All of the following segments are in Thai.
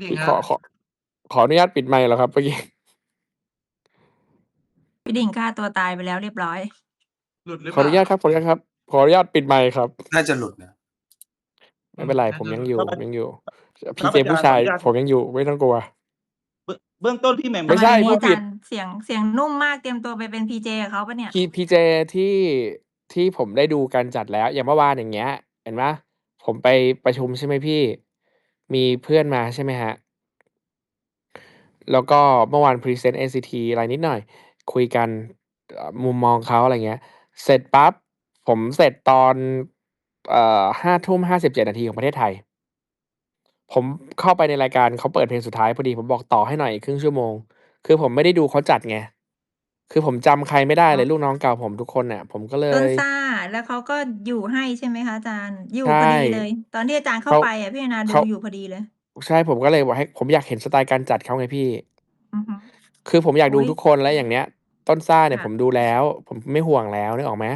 จริงพี่คขรัอบ ขอ ขออนุญาตปิดไมค์เหรอครับเมื่อกี้ พี่ดิ่งฆ่าตัวตายไปแล้วเรียบร้อย หลุดหรือขเปอล่าอนุญาตครับ ขออนุญาตครับ ขออนุญาตปิดไมค์ครับ น่าจะหลุดนะ ไม่เป็นไรอืมผมยังอยู่ครับผมยังอยู่ครัพี่บเจผู้ชายอาจารย์ผมยังอยู่ ไม่ต้องกลัว เบื้องเบื้องต้นพี่แหม่ม ไม่ใช่ทำพูดผิด อาจารย์เสียงเสียงนุ่มมากเตรียมตัวไปเป็นพีเจกับเขาปะเนี่ย พีพีเจที่ที่ผมได้ดูการจัดแล้ว อย่างเมื่อวานอย่างเงี้ย เห็นไหมผมไปประชุมใช่ไหมพี่ มีเพื่อนมาใช่ไหมฮะแล้วก็เมื่อวานพรีเซนต์ NCT อะไรนิดหน่อย คุยกัน เอ่อ มุมมองเขา อะไรเงี้ย เสร็จปั๊บ ผมเสร็จตอน เอ่อห้าทุ่มห้าสิบเจ็ดนาทีของประเทศไทย ผมเข้าไปในรายการ เขาเปิดเพลงสุดท้ายพอดี ผมบอก ต่อให้หน่อยอีกครึ่งชั่วโมง คือผมไม่ได้ดูเขาจัดไง คือผมจำใครไม่ได้เลยลูกน้องเก่าผมทุกคนเนี่ยผมก็เลต้นย ซ่า แล้วเขาก็อยู่ให้ใช่ไหมคะอาจารย์ อยู่ใช่ พอดีเลย ตอนที่อาจารย์เข้าเขาไปอะพี่อนาดูเขาอยู่พอดีเลย ใช่ ผมก็เลยบอกให้ ผมอยากเห็นสไตล์การจัดเขาไงพี่ อือฮึ คือผมอยากดูโอ้ยทุกคน แล้วอย่างเนี้ย ต้นซ่าเนี่ยค่ะ ผมดูแล้ว ผมไม่ห่วงแล้ว นึกออกไหม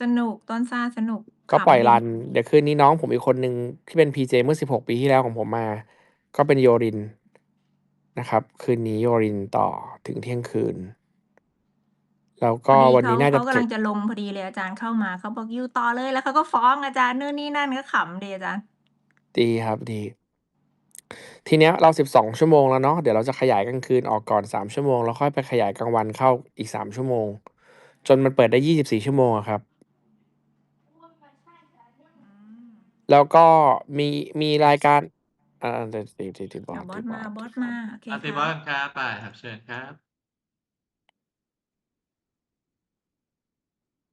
สนุก ต้นซ่าสนุกก็ปล่อยขำดีรัน เดี๋ยวคืนนี้น้องผมอีกคนหนึ่งที่เป็นพีเจเมื่อสิบหกปีที่แล้วของผมมา ก็เป็นโยริน นะครับ คืนนี้โยรินต่อถึงเที่ยงคืน แล้วพก็อดีวันเขานี้น่าจะเขากำลังจะลงพอดีเลยอาจารย์เข้ามาเขาบอกอยู่ต่อเลยแล้วเขาก็ฟ้องอาจารย์นู่นนี่นั่นก็ขำดีอาจารย์ ดีครับ ดี ทีเนี้ยเราสิบสองชั่วโมงแล้วเนาะ เดี๋ยวเราจะขยายกลางคืนออกก่อนสามชั่วโมง แล้วค่อยไปขยายกลางวันเข้าอีกสามชั่วโมง จนมันเปิดได้ยี่สิบสี่ชั่วโมงอะครับแล้วก็มีมีรายการอ่าเดี๋ยวติดติดติดบอเอาสบอติสดบมาอสบอสครัมาบโอเคอาติคบอรับลครับไปครับเชิญครับ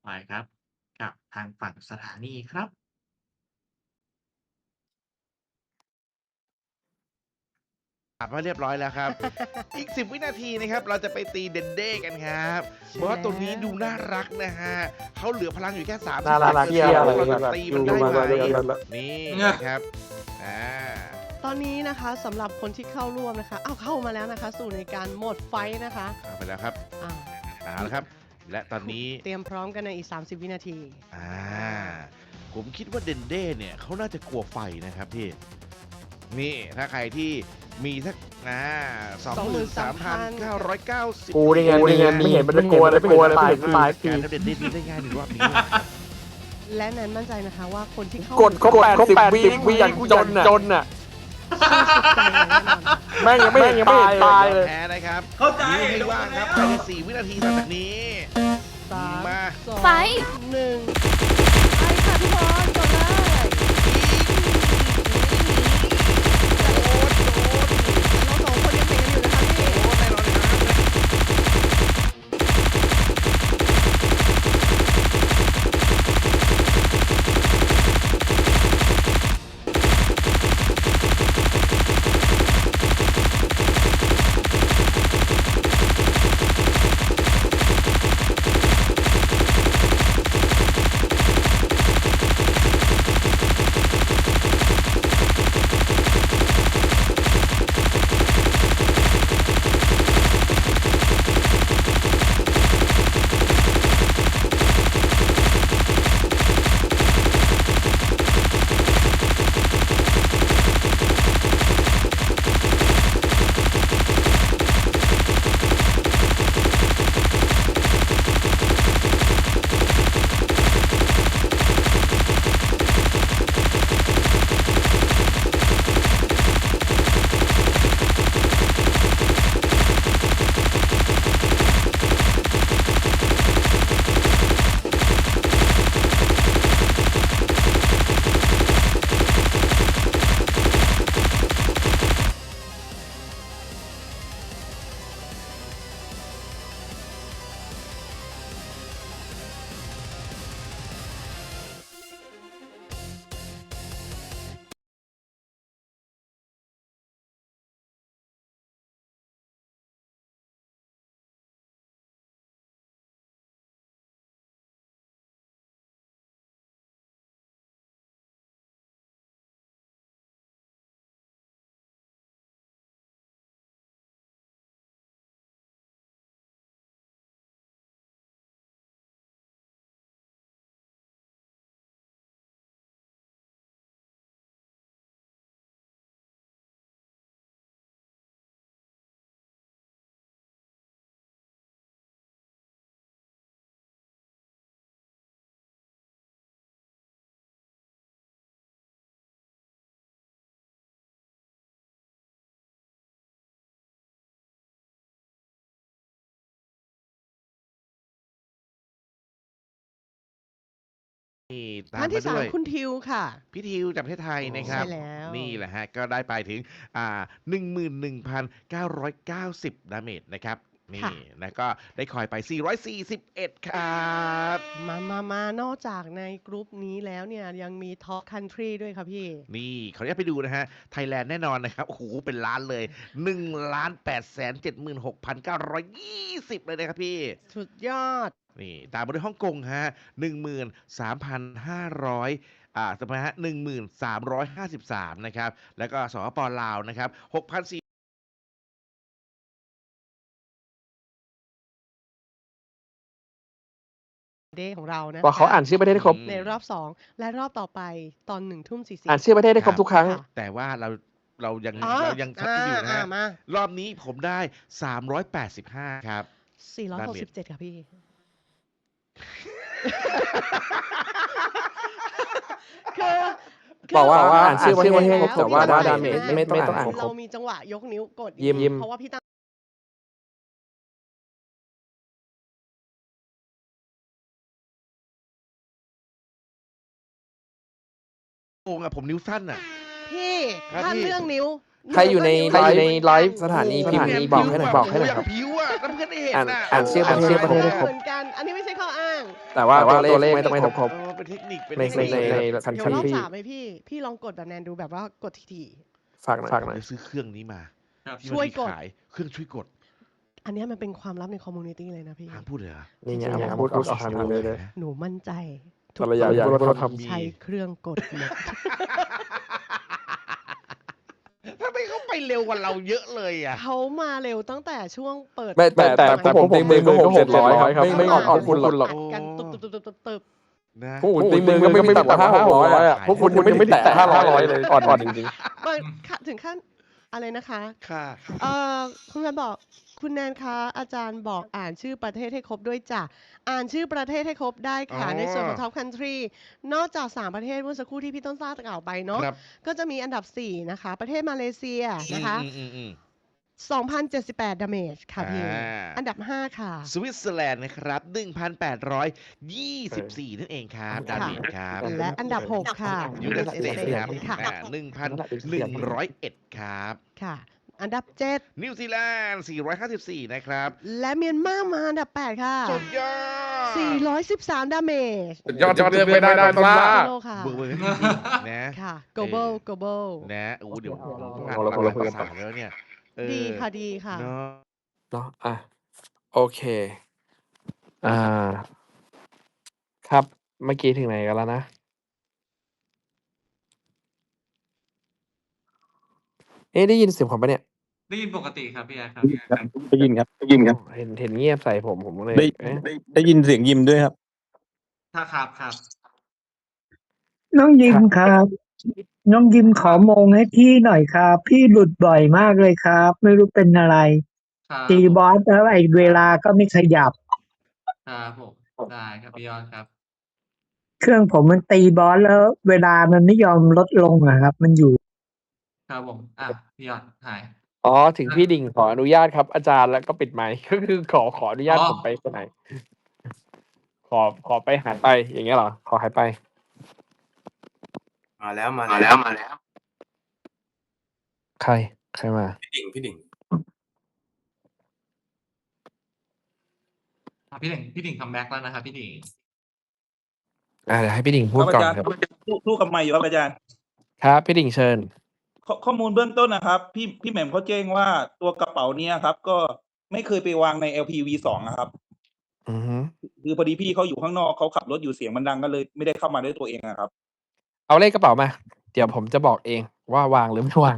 ไปครับ กับทางฝั่งสถานีครับ อะมาเรียบร้อยแล้วครับ อีก 10 วินาทีนะครับ เราจะไปตีเดนเด้กันครับบอสตัวนี้ดูน่ารักนะฮะเขาเหลือพลังอยู่แค่3น่ารักเที่ยวอะไรเราแบจะบตีอมันยู่ได้มาไหมเรื่อยๆนี่เนี่ยนะครับอ่าตอนนี้นะคะสำหรับคนที่เข้าร่วมนะคะ เอาเข้ามาแล้วนะคะ สู่ในการโหมดไฟท์นะคะเข้าไปแล้วครับอ่า เอาละครับ และตอนนี้เตรียมพร้อมกันในอีก 30 วินาที อ่า ผมคิดว่าเดนเด้เนี่ยเขาน่าจะกลัวไฟนะครับพี่ นี่ถ้าใครที่มีสักอ่าสองหมื่นสามพันเก้าร้อยเก้าสิบกูนี่ไงนี่ไงไม่เห็นมันจะกลัวเลยไม่กลัวเลยไม่เห็นมันตายทีการทำเดนเด้นี้ได้ง่ายหนึ่งรอบนี้นะครับและแนนมั่นใจนะคะว่าคนที่เข้ากดเขาแปดสิบวิวิอย่างจนน่ะจนน่ะ สู้สุดใจอย่างแน่นอน แม่งยังไม่เห็นตายตายเลย แพ้นะครับเข้าใจนิ้วให้ว่างครับภายในสี่วินาทีต่อจากนี้สามมาสองไฟหนึ่ง ไปค่ะทุกคนกดเล นี่ตามท่านมาที่สาด้มวย คุณทิวค่ะ พี่ทิวจากประเทศไทยนะครับ ใช่แล้ว นี่แหละฮะ ก็ได้ไปถึงอ่า11,990 ดาเมจนะครับ นี่ค่ะแล้วก็ได้คอยไป 441 ครับ มามามานอกจากในกรุ๊ปนี้แล้วเนี่ยยังมีท็อปคันทรีด้วยค่ะพี่ นี่เขาจะไปดูนะฮะ ไทยแลนด์แน่นอนนะครับ โอ้โห เป็นล้านเลย1ล้าน8แสน76,920 เลยนะครับพี่ สุดยอด นี่ตามมาด้วยฮ่องกงฮะ13,500อ่าสมัยฮะ1353นะครับแล้วก็สปปลาวนะครับ6,400เดย์ของเรานะว่าเขาอ่านชื่อประเทศได้ครบ ในรอบสองและรอบต่อไปตอนหนึ่งทุ่มสี่สิบอ่านชื่อประเทศได้ครบทุกครั้ง แต่ว่าเราเรายังอ๋อเรายังชัดกันอยู่นะอ่าฮะมารอบนี้ผมได้385ครับสี่ร้อยหกสิบเจ็ดค่ะพี่ คือคืบอกว่าเรอ่านชื่อประเทศแล้วแต่ว่าพี่ดาเมจให้ไม่ต้องอ่านครบ เรามีจังหวะยกนิ้วกดยิ้มยิ้ม เพราะว่าพี่ตั้งโกงอะผมนิ้วสั้นอะ พี่ครับถ้าพี่ เรื่องนิ้ว ใครอยู่ในวใครอยู่ในก็วไลฟ์เหมือนกันสถานีโโหพิมพ์นี้บอกให้หน่อยบอกให้หน่อยครับ ผิวอะน้ำเพื่อนได้เห็นอ่านน่ะอ่านชื่อประเทศโโหประเทศได้ครบเหมือนกันอันนี้ไม่ใช่ข้ออ้างแต่ว่าตัวเลขไม่ต้องไม่ต้องครบเออเป็นเทคนิคเป็นในเทคนิคในในครับคันเดี๋ยวคันรอบที่สามไหมพี่ พี่ลองกดแบบแนนดูแบบว่ากดทีฝากหน่อยฝากหผมน่อยจะซื้อเครื่องนี้มาครับที่ช่วยมันมีกดขายเครื่องช่วยกดๆอันเนี้ยมันเป็นความลับในคอมมูนิตี้เลยนะพี่ห้ามพูดเลยเหรอนี่ไงเอาพูดพูดออกทางนี้เลยเลยหนูมั่นใจภรรยาอยากพูดว่าทำใช้เครื่องกดหมด ทำไม เขาไปเร็วกว่าเราเยอะเลยอะเขามาเร็วตั้งแต่ช่วงเปิดแต่แต่แต่แต่ผมตีมือก็หกเจ็ดร้อยครับ ไม่ไม่อ่อนอ่อนคุณหรอกอัดกันตุบตุบตุบตุบตุบตุบนะพวกคุณตีมือก็ไม่ไม่ต่ำกว่าห้าร้อยอะพวกคุณยังไม่แตะห้าร้อยเลยอ่อนอ่อนจริงมันค่ะถึงขั้นอะไรนะคะ ค่ะ เอ่อคุณแนนบอก คุณแนนคะ อาจารย์บอกอ่านชื่อประเทศให้ครบด้วยจ้ะ อ่านชื่อประเทศให้ครบได้ค่ะ อ๋อในส่วนของ Top Country นอกจาก 3 ประเทศเมื่อสักครู่ที่พี่ต้นซ่ากล่าวไปเนาะ ครับ ก็จะมีอันดับ 4 นะคะ ประเทศมาเลเซียนะคะ อืมอืมอืม2,078 ดาเมจค่ะพี่ อ่าอันดับ 5 ค่ะ สวิตเซอร์แลนด์นะครับ 1,824 นั่นเองครับค่ะดาเมจครับ และอันดับ 6 ค่ะ ยูเนสเตทครับค่ะอ่า1,101 ครับ ค่ะ อันดับนิวซีแลนด์ 454 นะครับ7และเมียนมามาอันดับ 8 ค่ะ สุดยอด 413 ดาเมจๆยอดยอดเลือกไม่ได้ต้นว่าโลค่ะเบอร์เบอร์จริงๆนะค่ะ global เออ global นะโอ้เดี๋ยวผมต้องเอาอ่านเราหคนละลายคนละภาษาแล้วเนี่ยเออดีค่ะดีค่ะเนาะเนาะอะโอเคอ่าครับเมื่อกี้ถึงไหนกันแล้วนะเอ๊ะได้ยินเสียงผมปะเนี่ย ได้ยินปกติครับพี่แอร์ครับ ได้ยินครับได้ยินครับ เห็นเห็นเงียบใส่ผมผมเลยได้เอ๊ะได้ได้ยินเสียงยิมด้วยครับ ถ้าครับครับ น้องยิมครับ น้องยิมขอมงให้พี่หน่อยครับ พี่หลุดบ่อยมากเลยครับ ไม่รู้เป็นอะไร ครับตีบอสแล้วไอ้เวลาก็ไม่ขยับ ครับผมได้ครับพี่ยอดครับ เครื่องผมมันตีบอสแล้ว เวลามันไม่ยอมลดลงอะครับ มันอยู่ ครับผม อะพี่ยอดหาย อ๋อ ถึงพี่ดิ่งขออนุญาตครับอาจารย์แล้วก็ปิดไมค์ ก็คือขอขออนุญาตอ๋อ ผมไปคนไหน ขอขอไปหายไปอย่างเงี้ยเหรอ ขอหายไป มาแล้วมาแล้วมาแล้วใคร ใครมา พี่ดิ่งพี่ดิ่งอะพี่ดิ่งพี่ดิ่งคัมแบ็กแล้วนะครับพี่ดิ่งอ่าเดี๋ยวให้พี่ดิ่งพูดก่อนครับสู้สู้กับไม่อยู่ครับอาจารย์ ครับ พี่ดิ่งเชิญ ข้อข้อมูลเบื้องต้นนะครับ พี่พี่แหม่มเขาแจ้งว่าตัวกระเป๋าเนี้ยครับ ก็ไม่เคยไปวางใน LPV สองนะครับ อือฮึคือพอดีพี่เขาอยู่ข้างนอกเขาขับรถอยู่เสียงมันดังก็เลย ไม่ได้เข้ามาด้วยตัวเองนะครับ เอาเลขกระเป๋ามา เดี๋ยวผมจะบอกเองว่าวางหรือไม่วาง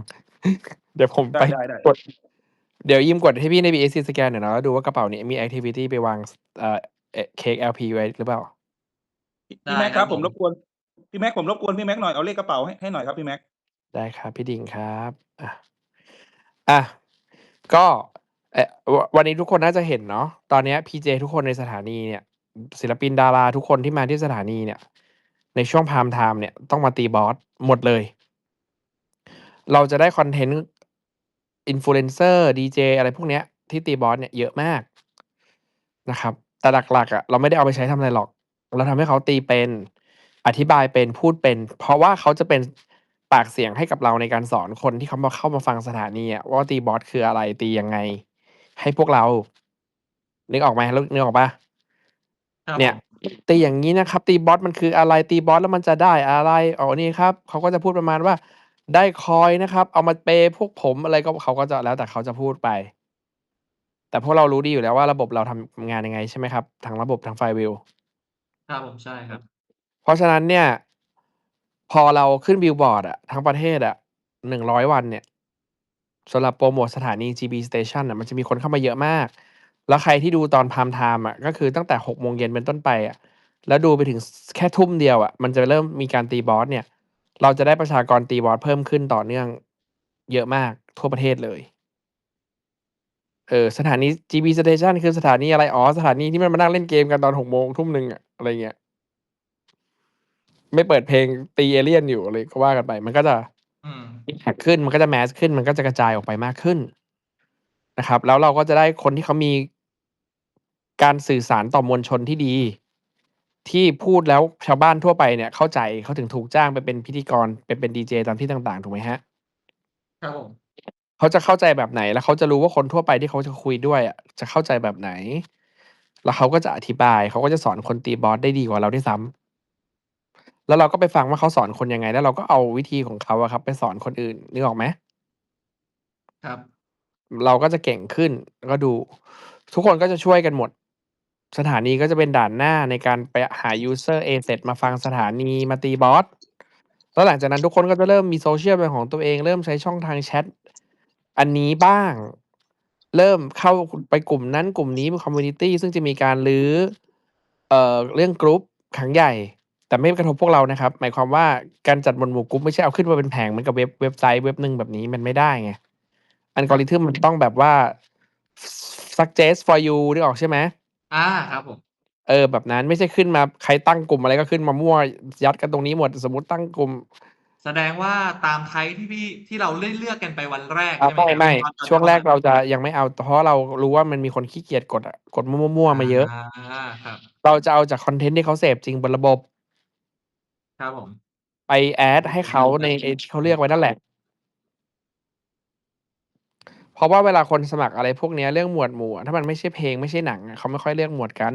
เดี๋ยวผมได้ไป ได้ได้กด เดี๋ยวยิมกดให้พี่ใน BSC สแกนหน่อยนะแล้วดูว่ากระเป๋านี้มี activity ไปวางเอ่อเค้ก LP ไว้หรือเปล่า พี่แม็กครับผมรบกวนพี่แม็กผมรบกวนพี่แม็กหน่อยเอาเลขกระเป๋าให้ให้หน่อยครับพี่แม็ก ได้ครับพี่ดิ่งครับอะอะก็เอ่อววันนี้ทุกคนน่าจะเห็นเนาะตอนเนี้พีเจทุกคนในสถานีเนี่ย ศิลปินดาราทุกคนที่มาที่สถานีเนี่ย ในช่วงพามไทม์เนี่ยต้องมาตีบอสหมดเลย เราจะได้คอนเทนต์อินฟลูเอนเซอร์ดีเจอะไรพวกเนี้ยที่ตีบอสเนี่ยเยอะมากนะครับ แต่หลักๆอะเราไม่ได้เอาไปใช้ทำอะไรหรอก เราทำให้เขาตีเป็นอธิบายเป็นพูดเป็น เพราะว่าเขาจะเป็น ปากเสียงให้กับเราในการสอนคนที่เขามาเข้ามาฟังสถานีอะว่าตีบอสคืออะไรตียังไง ให้พวกเรา นึกออกไหมนึกออกปะครับเนี่ย ผมตีอย่างนี้นะครับ ตีบอสมันคืออะไรตีบอสแล้วมันจะได้อะไรอ๋อนี่ครับเขาก็จะพูดประมาณว่า ได้คอยนะครับ เอามาเปย์พวกผมอะไรก็เขาก็จะแล้วแต่เขาจะพูดไป แต่พวกเรารู้ดีอยู่แล้วว่าระบบเราทำงานยังไงใช่ไหมครับทางระบบทางไฟวิว ครับผมใช่ครับ เพราะฉะนั้นเนี่ย พอเราขึ้นบิลบอร์ดอะทั้งประเทศอะหนึ่งร้อยวันเนี่ยสำหรับโปรโมทสถานี GB Station อะมันจะมีคนเข้ามาเยอะมาก แล้วใครที่ดูตอนพามไทม์อะก็คือตั้งแต่หกโมงเย็นเป็นต้นไปอะแล้วดูไปถึงแค่ทุ่มเดียวอะมันจะเริ่มมีการตีบอสเนี่ย เราจะได้ประชากรตีบอสเพิ่มขึ้นต่อเนื่องเยอะมากทั่วประเทศเลยเออสถานี GB Station คือสถานีอะไรอ๋อสถานีที่มันมานั่งเล่นเกมกันตอนหกโมงทุ่มหนึ่งอะอะไรเงี้ย ไม่เปิดเพลงตีเอเลี่ยนอยู่อะไรก็ว่ากันไป มันก็จะอืมแท็กขึ้นมันก็จะแมสขึ้น มันก็จะกระจายออกไปมากขึ้นนะครับ แล้วเราก็จะได้คนที่เขามีการสื่อสารต่อมวลชนที่ดี ที่พูดแล้วชาวบ้านทั่วไปเนี่ย เข้าใจเขาถึงถูกจ้างไปเป็นพิธีกรไปเป็นดีเจตามที่ต่างๆ ถูกไหมฮะครับผมเขาจะเข้าใจแบบไหน แล้วเขาจะรู้ว่าคนทั่วไปที่เขาจะคุยด้วยอะจะเข้าใจแบบไหน แล้วเขาก็จะอธิบายเขาก็จะสอนคนตีบอสได้ดีกว่าเราด้วยซ้ำ แล้วเราก็ไปฟังว่าเขาสอนคนยังไง แล้วเราก็เอาวิธีของเขาอะครับ ไปสอนคนอื่นนึกออกไหม ครับ เราก็จะเก่งขึ้นแล้วก็ดู ทุกคนก็จะช่วยกันหมด สถานีก็จะเป็นด่านหน้าในการไปหา user A เสร็จมาฟังสถานีมาตีบอส แล้วหลังจากนั้นทุกคนก็จะเริ่มมีโซเชียลเป็นของตัวเอง เริ่มใช้ช่องทางแชทอันนี้บ้าง เริ่มเข้าไปกลุ่มนั้นกลุ่มนี้เป็นคอมมูนิตี้ซึ่งจะมีการรื้อเอ่อเรื่องกรุ๊ปครั้งใหญ่ แต่ไม่กระทบพวกเรานะครับ หมายความว่าการจัดหมวดหมู่กรุ๊ปไม่ใช่เอาขึ้นมาเป็นแผงเหมือนกับเว็บเว็บไซต์เว็บหนึ่งแบบนี้มันไม่ได้ไงอัลกอริทึมมันต้องแบบว่า suggest for you นึกออกใช่ไหมอ่าครับผมเออแบบนั้นไม่ใช่ขึ้นมาใครตั้งกลุ่มอะไรก็ขึ้นมามั่วยัดกันตรงนี้หมดสมมติตั้งกลุ่ม แสดงว่าตามไทป์ที่พี่ที่เราเลือกเลือกกันไปวันแรกอะใช่ไหมไม่ไม่ตอนตอนช่วงแรกเข้าเราจะยังไม่เอาเพราะเรารู้ว่ามันมีคนขี้เกียจกดอะกดมั่วๆมาเยอะอ่าครับเราจะเอาจากคอนเทนต์ที่เขาเสพจริงบนระบบ ครับผมไปแอดให้เขาในไอ้ที่เขาเรียกไว้นั่นแหละ เพราะว่าเวลาคนสมัครอะไรพวกเนี้ยเรื่องหมวดหมู่อะถ้ามันไม่ใช่เพลงไม่ใช่หนังอะเขาไม่ค่อยเรียกหมวดกัน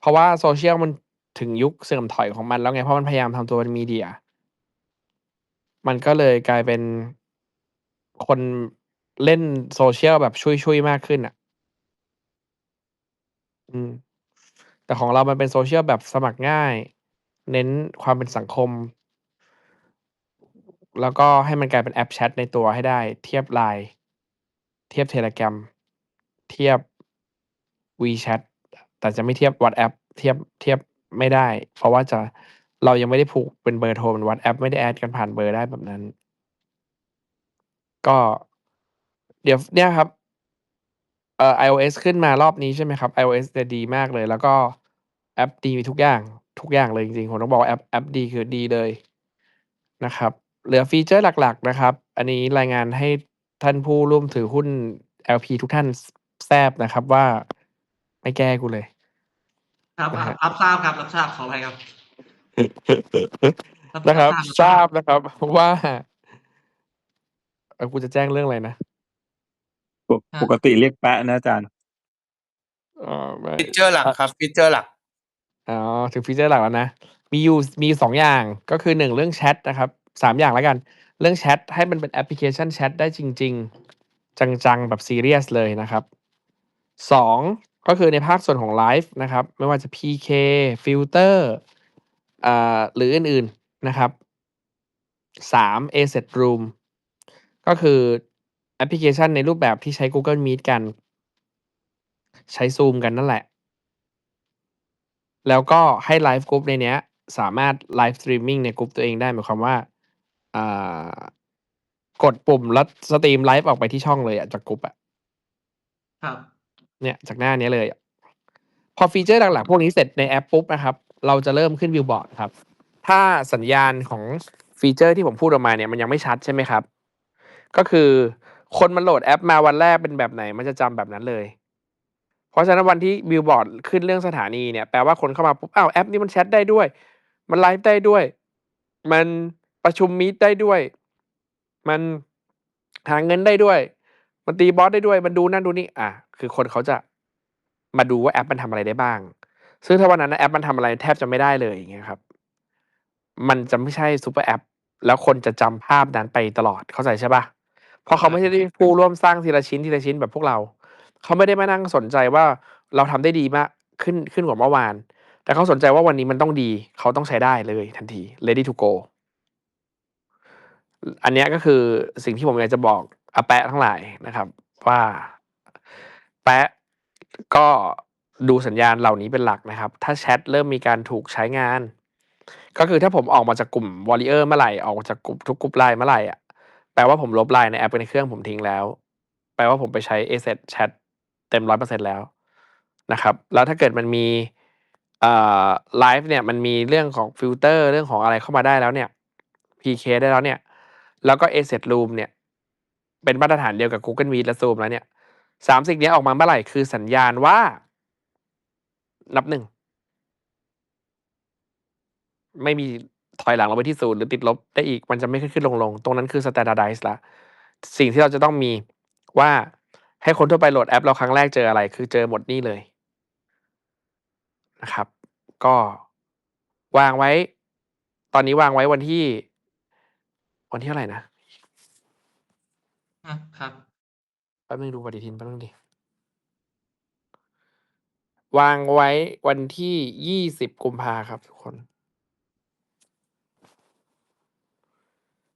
เพราะว่าโซเชียลมันถึงยุคเสื่อมถอยของมันแล้วไง เพราะมันพยายามทำตัวเป็นมีเดีย มันก็เลยกลายเป็นคนเล่นโซเชียลแบบชุยๆมากขึ้นอะ อืม แต่ของเรามันเป็นโซเชียลแบบสมัครง่าย เน้นความเป็นสังคม แล้วก็ให้มันกลายเป็นแอปแชทในตัวให้ได้ เทียบ LINE เทียบ Telegram เทียบ WeChat แต่จะไม่เทียบ WhatsApp เทียบเทียบไม่ได้ เพราะว่าจะเรายังไม่ได้ผูกเป็นเบอร์โทรเป็น WhatsApp ไม่ได้แอดกันผ่านเบอร์ได้แบบนั้น ก็ เดี๋ยวเนี่ยครับ เอ่อ iOS ขึ้นมารอบนี้ใช่ไหมครับ iOS จะดีมากเลย แล้วก็แอปดีทุกอย่าง ทุกอย่างเลยจริง ๆ ผมต้องบอกว่าแอป แอปดี คือดีเลยนะครับ เหลือฟีเจอร์หลัก ๆ นะครับ อันนี้รายงานให้ท่านผู้ร่วมถือหุ้น LP ทุกท่านแซบนะครับว่า ไม่แก้กูเลย ครับ นะฮะ รับทราบครับ รับทราบ ขออภัยครับ นะครับรับทราบนะครับว่า เออกูจะแจ้งเรื่องอะไรนะ ปกปกติเรียกแปะนะอาจารย์เออไม่ฟีเจอร์หลักครับฟีเจอร์หลัก อ๋อถึงฟีเจอร์หลักแล้วนะ มีอยู่มีสองอย่างก็คือหนึ่งเรื่องแชทนะครับสามอย่างแล้วกัน เรื่องแชทให้มันเป็นแอปพลิเคชันแชทได้จริง ๆ จังๆ แบบซีเรียสเลยนะครับสองก็คือในภาคส่วนของไลฟ์นะครับ ไม่ว่าจะ PK ฟิลเตอร์อ่าหรืออื่นๆนะครับสาม Asset Room ก็คือ แอปพลิเคชันในรูปแบบที่ใช้ Google Meet กัน ใช้ Zoom กันนั่นแหละ แล้วก็ให้ไลฟ์กรุ๊ปในเนี้ย สามารถไลฟ์สตรีมมิ่งในกรุ๊ปตัวเองได้หมายความว่าอ่า กดปุ่มแล้วสตรีมไลฟ์ออกไปที่ช่องเลยอะจากกรุ๊ปอะครับเนี่ยจากหน้านี้เลยอะพอฟีเจอร์หลักๆ พวกนี้เสร็จในแอปปุ๊บนะครับ เราจะเริ่มขึ้นวิวบอร์ดครับ ถ้าสัญญาณของฟีเจอร์ที่ผมพูดออกมาเนี่ยมันยังไม่ชัดใช่ไหมครับ ก็คือ คนมันโหลดแอปมาวันแรกเป็นแบบไหน มันจะจำแบบนั้นเลยผราะฉะนั้นวันที่บิลบอร์ดขึ้นเรื่องสถานีเนี่ยแปลว่าคนเข้ามาปุ๊บอ้าวแอปนี้มันแชทได้ด้วย มันไลฟ์ได้ด้วย มันประชุมมีตได้ด้วย มันหาเงินได้ด้วย มันตีบอสได้ด้วย มันดูนั่นดูนี่อะคือคนเขาจะมาดูว่าแอปมันทำอะไรได้บ้าง ซึ่งถ้าวันนั้นแอปมันทำอะไรแทบจะไม่ได้เลยอย่างเงี้ยครับ มันจะไม่ใช่ซูเปอร์แอป แล้วคนจะจำภาพนั้นไปตลอดเข้าใจใช่ปะ เพราะเขาไม่ใช่ผู้ร่วมสร้างทีละชิ้นทีละชิ้นแบบพวกเรา เขาไม่ได้มานั่งสนใจว่าเราทำได้ดีมากขึ้นขึ้นกว่าเมื่อวาน แต่เขาสนใจว่าวันนี้มันต้องดี เขาต้องใช้ได้เลยทันที ready to go อันนี้ก็คือสิ่งที่ผมอยากจะบอกอาแปะทั้งหลายนะครับ ว่าแปะก็ดูสัญญาณเหล่านี้เป็นหลักนะครับ ถ้าแชทเริ่มมีการถูกใช้งาน ก็คือถ้าผมออกมาจากกลุ่มวอลเลเยอร์เมื่อไหร่ ออกจากกลุ่มทุกกลุ่มไลน์เมื่อไหร่อะ แปลว่าผมลบไลน์ในแอปในเครื่องผมทิ้งแล้ว แปลว่าผมไปใช้ a อแชทเต็มร้อยเปอร์เซ็นแล้วนะครับ แล้วถ้าเกิดมันมีไลฟ์เนี่ยมันมีเรื่องของฟิลเตอร์เรื่องของอะไรเข้ามาได้แล้วเนี่ย PK ได้แล้วเนี่ย แล้วก็ Asset Room เนี่ย เป็นมาตรฐานเดียวกับ Google Meet และ Zoom แล้วเนี่ยสามสิ่งนี้ออกมาเมื่อไหร่คือสัญญาณว่า นับหนึ่ง ไม่มี ถอยหลังลงไปที่ศูนย์หรือติดลบได้อีกมันจะไม่ขึ้นขึ้นลงลงตรงนั้นคือ standardize ละ สิ่งที่เราจะต้องมีว่าให้คนทั่วไปโหลดแอปเราครั้งแรกเจออะไร คือเจอหมดนี่เลยนะครับ ก็วางไว้ ตอนนี้วางไว้วันที่ วันที่เท่าไหร่นะอะครับแป๊บนึงดูปฏิทินแป๊บนึงดิ วางไว้วันที่ยี่สิบกุมภาครับทุกคน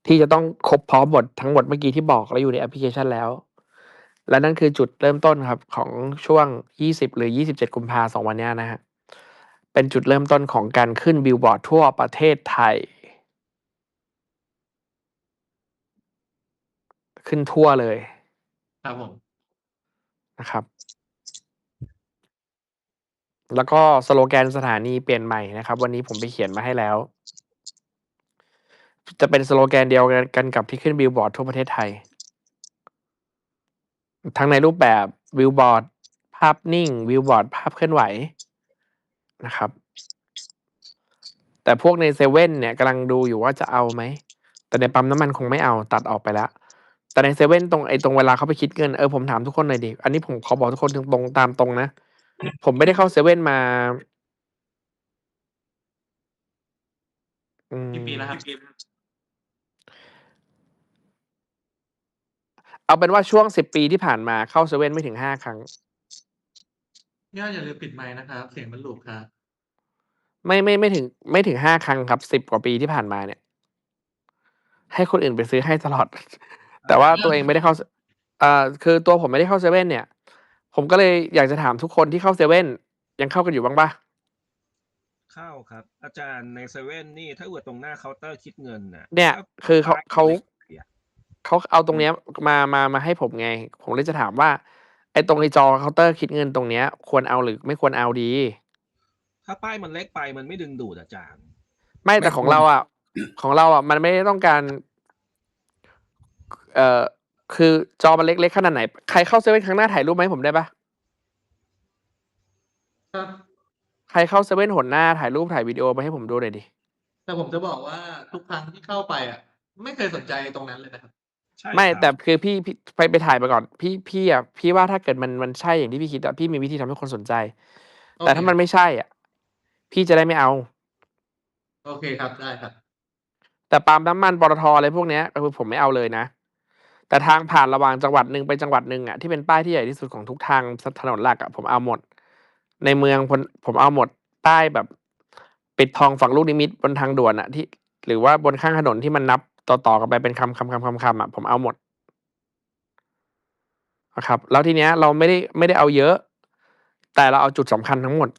ที่จะต้องครบพร้อมหมดทั้งหมดเมื่อกี้ที่บอกแล้วอยู่ในแอปพลิเคชันแล้ว และนั่นคือจุดเริ่มต้นครับของช่วงยี่สิบหรือยี่สิบเจ็ดกุมภาสองวันเนี้ยนะฮะเป็นจุดเริ่มต้นของการขึ้นบิลบอร์ดทั่วประเทศไทย ขึ้นทั่วเลย ครับผมนะครับ แล้วก็สโลแกนสถานีเปลี่ยนใหม่นะครับ วันนี้ผมไปเขียนมาให้แล้ว จะเป็นสโลแกนเดียวกันกันกับที่ขึ้นบิลบอร์ดทั่วประเทศไทย ทั้งในรูปแบบวิวบอร์ดภาพนิ่งวิวบอร์ดภาพเคลื่อนไหวนะครับ แต่พวกในเซเว่นเนี่ยกำลังดูอยู่ว่าจะเอาไหม แต่ในปั๊มน้ำมันคงไม่เอาตัดออกไปแล้ว แต่ในเซเว่นตรงไอ้ตรงเวลาเขาไปคิดเงินเออผมถามทุกคนหน่อยดิอันนี้ผมขอบอกทุกคนตรงๆตามตรงนะ ผมไม่ได้เข้าเซเว่นมาอืมกี่ปีแล้วครับ เอาเป็นว่าช่วงสิบปีที่ผ่านมาเข้าเซเว่นไม่ถึงห้าครั้ง ย่าอย่าลืมปิดไมค์นะครับ เสียงมันหลุดครับ ไม่ไม่ไม่ถึง ไม่ถึงห้าครั้งครับสิบกว่าปีที่ผ่านมาเนี่ย ให้คนอื่นไปซื้อให้ตลอด แต่ว่าตัวเองไม่ได้เข้าเอ่อคือตัวผมไม่ได้เข้าเซเว่นเนี่ย ผมก็เลยอยากจะถามทุกคนที่เข้าเซเว่นยังเข้ากันอยู่บ้างปะเข้าครับ อาจารย์ในเซเว่นนี่ถ้าเกิดตรงหน้าเคาน์เตอร์คิดเงินน่ะเนี่ยถ้คือเขาป้ยเขาล็กๆอะ เขาเอาตรงเนี้ยมา มา มาให้ผมไง ผมเลยจะถามว่า ไอ้ตรงในจอเคาน์เตอร์คิดเงินตรงเนี้ย ควรเอาหรือไม่ควรเอาดี ถ้าป้ายมันเล็กไปมันไม่ดึงดูดอาจารย์ ไม่แต่ของเราอะของเราอะมันไม่ได้ต้องการ เอ่อ คือจอมันเล็ก ๆ ขนาดไหน ใครเข้าเซเว่นครั้งหน้าถ่ายรูปไหมาให้ผมได้ปะครับ ใครเข้าเซเว่นหนหน้า ถ่ายรูป ถ่ายวิดีโอมาให้ผมดูหน่อยดิ แต่ผมจะบอกว่า ทุกครั้งที่เข้าไปอะไม่เคยสนใจตรงนั้นเลยนะครับ ใช่ไม่ครับ แต่คือพี่พี่ไปไปถ่ายมาก่อน พี่พี่อะพี่ว่าถ้าเกิดมันมันใช่อย่างที่พี่คิดอะพี่มีวิธีทำให้คนสนใจแต่โอเคถ้ามันไม่ใช่อะพี่จะได้ไม่เอา โอเคครับ ได้ครับ แต่ปาล์มน้ำมัน ปตท อะไรพวกเนี้ยก็คือผมไม่เอาเลยนะ แต่ทางผ่านระหว่างจังหวัดหนึ่งไปจังหวัดหนึ่งอะที่เป็นป้ายที่ใหญ่ที่สุดของทุกทางถนนหลักอะผมเอาหมด ในเมืองผมผมเอาหมด ป้ายแบบปิดทองฝั่งลูกนิมิตบนทางด่วนอะ ที่ หรือว่าบนข้างถนนที่มันนับ ต่อๆกันไปเป็นคำคำคำคำคำอะผมเอาหมดนะครับ แล้วทีเนี้ยเราไม่ได้ไม่ได้เอาเยอะ แต่เราเอาจุดสำคัญทั้งหมด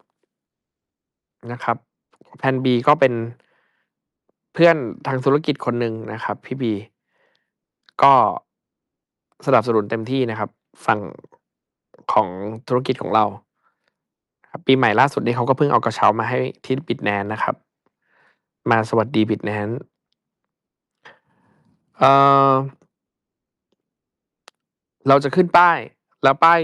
นะครับแพนบีก็เป็นเพื่อนทางธุรกิจคนหนึ่งนะครับ พี่บีก็สนับสนุนเต็มที่นะครับ ฝั่งของธุรกิจของเราครับปีใหม่ล่าสุดนี้เขาก็เพิ่งเอากระเช้ามาให้ที่บิดแนนนะครับ มาสวัสดีบิดแนน เอ่อ เราจะขึ้นป้าย แล้วป้าย